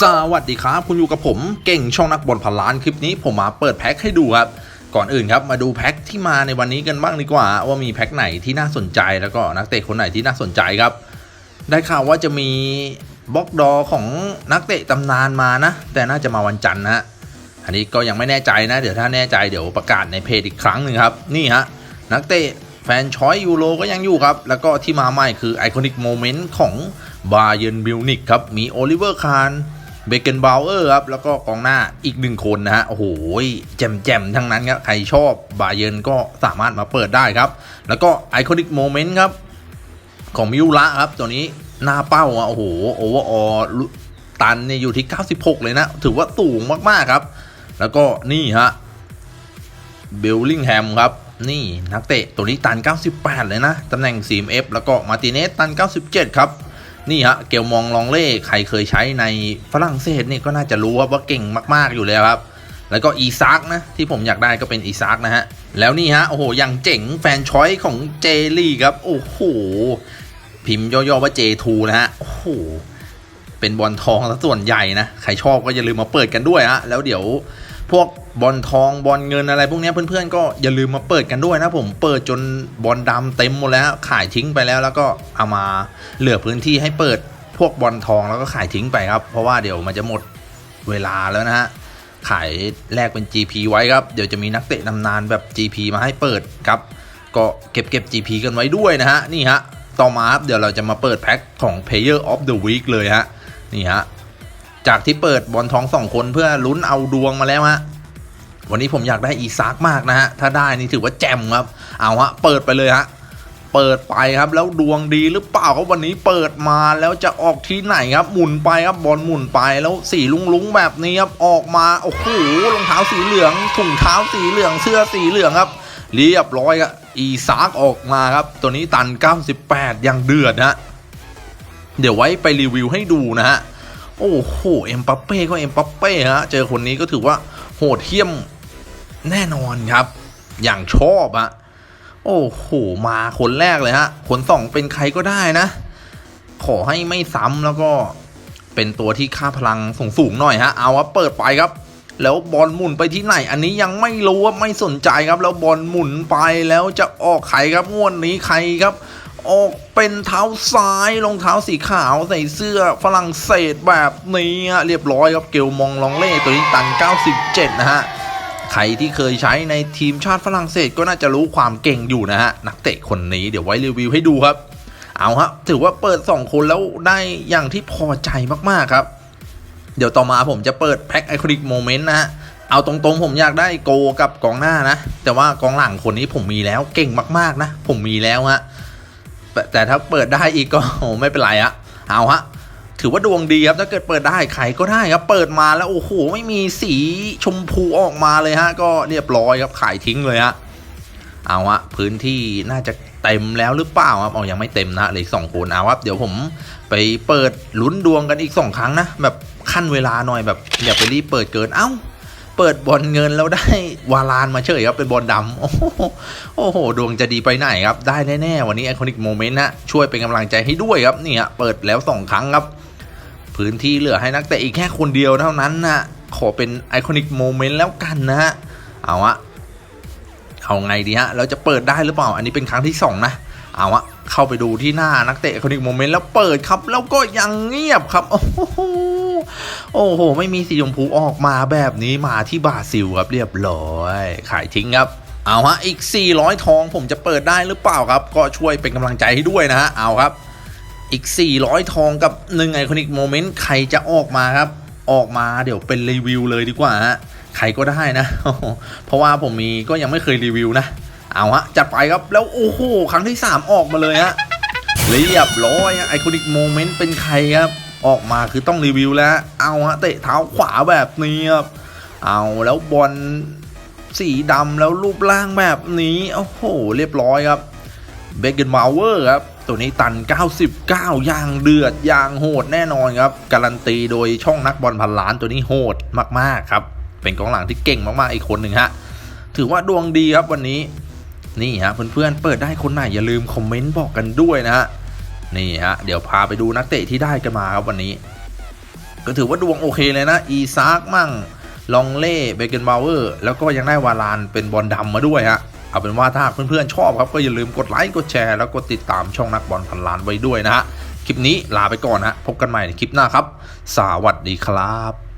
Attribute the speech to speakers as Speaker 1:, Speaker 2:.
Speaker 1: สวัสดีครับ คุณอยู่กับผมเก่งช่องนักบอลพันล้านคลิปนี้ผมมาเปิดแพ็คให้ดูครับ ก่อนอื่นครับมาดูแพ็คที่มาในวันนี้กันบ้างดีกว่า ว่ามีแพ็คไหนที่น่าสนใจแล้วก็นักเตะคนไหนที่น่าสนใจครับ ได้ข่าวว่าจะมีบล็อกดอของนักเตะตำนานมานะ แต่น่าจะมาวันจันทร์นะอันนี้ก็ยังไม่แน่ใจนะ เดี๋ยวถ้าแน่ใจเดี๋ยวประกาศในเพจอีกครั้งหนึ่งครับ นี่ฮะนักเตะแฟนชอยยูโรก็ยังอยู่ครับ แล้วก็ที่มาใหม่คือไอคอนิกโมเมนต์ของบาเยนบิลนิกครับ มีโอลิเวอร์คาร์ เบเกนบาวเออร์ครับ แล้วก็กองหน้าอีกหนึ่งคนนะฮะ โอ้โหแจ่มทั้งนั้นครับ ใครชอบบาเย r n ก็สามารถมาเปิดได้ครับ แล้วก็ไอคอนิกโมเมนต์ครับ ของมิวระครับ ตัวนี้หน้าเป้าอะ โอ้โหโอเวอร์ออตันเนี่ยอยู่ที่ 96 เลยนะ ถือว่าสูงมาก ๆ ครับ แล้วก็นี่ฮะเบลลิงแฮมครับนี่นักเตะตัวนี้ตัน 98 เลยนะ ตำแหน่ง CMF แล้วก็มาติเนสตัน 97 ครับ นี่ฮะเกลมองลองเล่ใครเคยใช้ในฝรั่งเศสเนี่ยก็น่าจะรู้ครับว่าเก่งมากๆอยู่แล้วครับ แล้วก็อีซักนะที่ผมอยากได้ก็เป็นอีซักนะฮะ แล้วนี่ฮะโอ้โหอย่างเจ๋งแฟนชอยของเจลี่ครับ โอ้โหพิมพ์ย่อๆว่า J2 นะฮะ โอ้โหเป็นบอลทองซะส่วนใหญ่นะ ใครชอบก็อย่าลืมมาเปิดกันด้วยฮะ แล้วเดี๋ยวพวก บอลทองบอลเงินอะไรพวกนี้เพื่อนๆก็อย่าลืมมาเปิดกันด้วยนะผมเปิดจนบอลดำเต็มหมดแล้วขายทิ้งไปแล้ว แล้วก็เอามาเหลือพื้นที่ให้เปิดพวกบอลทองแล้วก็ขายทิ้งไปครับ เพราะว่าเดี๋ยวมันจะหมดเวลาแล้วนะฮะขายแลกเป็น GP ไว้ครับเดี๋ยวจะมีนักเตะนำนานแบบ GP มาให้เปิดครับ ก็เก็บเก็บ GP กันไว้ด้วยนะฮะนี่ฮะต่อมาครับเดี๋ยวเราจะมาเปิดแพ็คของ Player of the Week เลยฮะนี่ฮะจากที่เปิดบอลทองสองคนเพื่อลุ้นเอาดวงมาแล้วฮะ วันนี้ผมอยากได้อีซักมากนะฮะ ถ้าได้นี่ถือว่าแจ่มครับ เอาฮะ เปิดไปเลยฮะ เปิดไปครับ แล้วดวงดีหรือเปล่าครับวันนี้เปิดมาแล้วจะออกที่ไหนครับ หมุนไปครับ บอลหมุนไปแล้วสีลุงลุงๆแบบนี้ครับ ออกมา โอ้โห รองเท้าสีเหลือง ถุงเท้าสีเหลือง เสื้อสีเหลืองครับ เรียบร้อยครับ อีซักออกมาครับ ตัวนี้ตัน 98 ยังเดือดฮะเดี๋ยวไว้ไปรีวิวให้ดูนะฮะ โอ้โห เอ็มปัปเป้ก็เอ็มปัปเป้ฮะ เจอคนนี้ก็ถือว่าโหดเหี้ยม แน่นอนครับ อย่างชอบอะโอ้โห มาคนแรกเลยฮะคนสองเป็นใครก็ได้นะ ขอให้ไม่ซ้ำแล้วก็เป็นตัวที่ค่าพลังสูงสูงๆหน่อยฮะ เอาว่าเปิดไปครับ แล้วบอลหมุนไปที่ไหน อันนี้ยังไม่รู้ว่าไม่สนใจครับ แล้วบอลหมุนไปแล้วจะออกใครครับงวดนี้ใครครับ ออกเป็นเท้าซ้ายรองเท้าสีขาวใส่เสื้อฝรั่งเศสแบบนี้ฮะเรียบร้อยครับเกลมองลองเล่ตัวนี้ตัน 97 นะฮะ ใครที่เคยใช้ในทีมชาติฝรั่งเศสก็น่าจะรู้ความเก่งอยู่นะฮะ นักเตะคนนี้เดี๋ยวไว้รีวิวให้ดูครับ เอาฮะ ถือว่าเปิด 2 คนแล้วได้อย่างที่พอใจมากๆครับ เดี๋ยวต่อมาผมจะเปิดแพ็คไอคอนิกโมเมนต์นะฮะเอาตรงๆผมอยากได้โกกับกองหน้านะ แต่ว่ากองหลังคนนี้ผมมีแล้วเก่งมากๆนะ ผมมีแล้วฮะแต่ถ้าเปิดได้อีกก็ไม่เป็นไรอะเอาฮะ ถือว่าดวงดีครับถ้าเกิดเปิดได้ใครก็ได้ครับเปิดมาแล้วโอ้โหไม่มีสีชมพูออกมาเลยฮะก็เรียบร้อยครับขายทิ้งเลยฮะเอาฮะพื้นที่น่าจะเต็มแล้วหรือเปล่าครับเอายังไม่เต็มนะเลยสองคนเอาครับเดี๋ยวผมไปเปิดลุ้นดวงกันอีกสองครั้งนะแบบขั้นเวลาหน่อยแบบอย่าไปรีบเปิดเกินเอ้าเปิดบอลเงินแล้วได้วาลานมาเฉยครับเป็นบอลดำโอ้โหโอ้โหดวงจะดีไปไหนครับ ได้แน่ ๆ วันนี้ไอคอนิกโมเมนต์นะช่วยเป็นกำลังใจให้ด้วยครับนี่ฮะเปิดแล้วสองครั้งครับ พื้นที่เหลือให้นักเตะอีกแค่คนเดียวเท่านั้นนะขอเป็นไอคอนิกโมเมนต์แล้วกันนะฮะเอาอะเอาไงดีฮะเราจะเปิดได้หรือเปล่า อันนี้เป็นครั้งที่สองนะเอาอะเข้าไปดูที่หน้านักเตะไอคอนิกโมเมนต์แล้วเปิดครับ แล้วก็ยังเงียบครับ โอ้โหโอ้โห ไม่มีสีชมพูออกมาแบบนี้มาที่บราซิลครับเรียบร้อย ขายทิ้งครับ เอาฮะอีก 400 ทองผมจะเปิดได้หรือเปล่าครับ ก็ช่วยเป็นกำลังใจให้ด้วยนะฮะเอาครับ อีก 400 ทองกับ1ไอคอนิกโมเมนต์ใครจะออกมาครับ ออกมาเดี๋ยวเป็นรีวิวเลยดีกว่าฮะใครก็ได้นะ เพราะว่าผมมีก็ยังไม่เคยรีวิวนะ เอาฮะจัดไปครับแล้วโอ้โหครั้งที่ 3 ออกมาเลยฮะเรียบร้อยไอคอนิกโมเมนต์เป็นใครครับ ออกมาคือต้องรีวิวแล้ว เอาฮะเตะเท้าขวาแบบนี้ครับเอาแล้วบอลสีดำแล้วรูปร่างแบบนี้ โอ้โห เรียบร้อยครับ เบเกนมาเวอร์ครับ ตัวนี้ตัน 99 อย่างเดือดอย่างโหดแน่นอนครับ การันตีโดยช่องนักบอลพันล้านตัวนี้โหดมากๆครับ เป็นกองหลังที่เก่งมากๆอีกคนหนึ่งฮะ ถือว่าดวงดีครับวันนี้ นี่ฮะเพื่อนๆเปิดได้คนไหนอย่าลืมคอมเมนต์บอกกันด้วยนะฮะ นี่ฮะเดี๋ยวพาไปดูนักเตะที่ได้กันมาครับวันนี้ ก็ถือว่าดวงโอเคเลยนะ อีซากมั่ง ลองเล่ เบเกนบาวเวอร์ แล้วก็ยังได้วาลานเป็นบอลดำมาด้วยฮะ เอาเป็นว่าถ้าเพื่อนๆชอบครับก็อย่าลืมกดไลค์กดแชร์แล้วกดติดตามช่องนักบอลพันล้านไว้ด้วยนะฮะคลิปนี้ลาไปก่อนฮะพบกันใหม่ในคลิปหน้าครับ สวัสดีครับ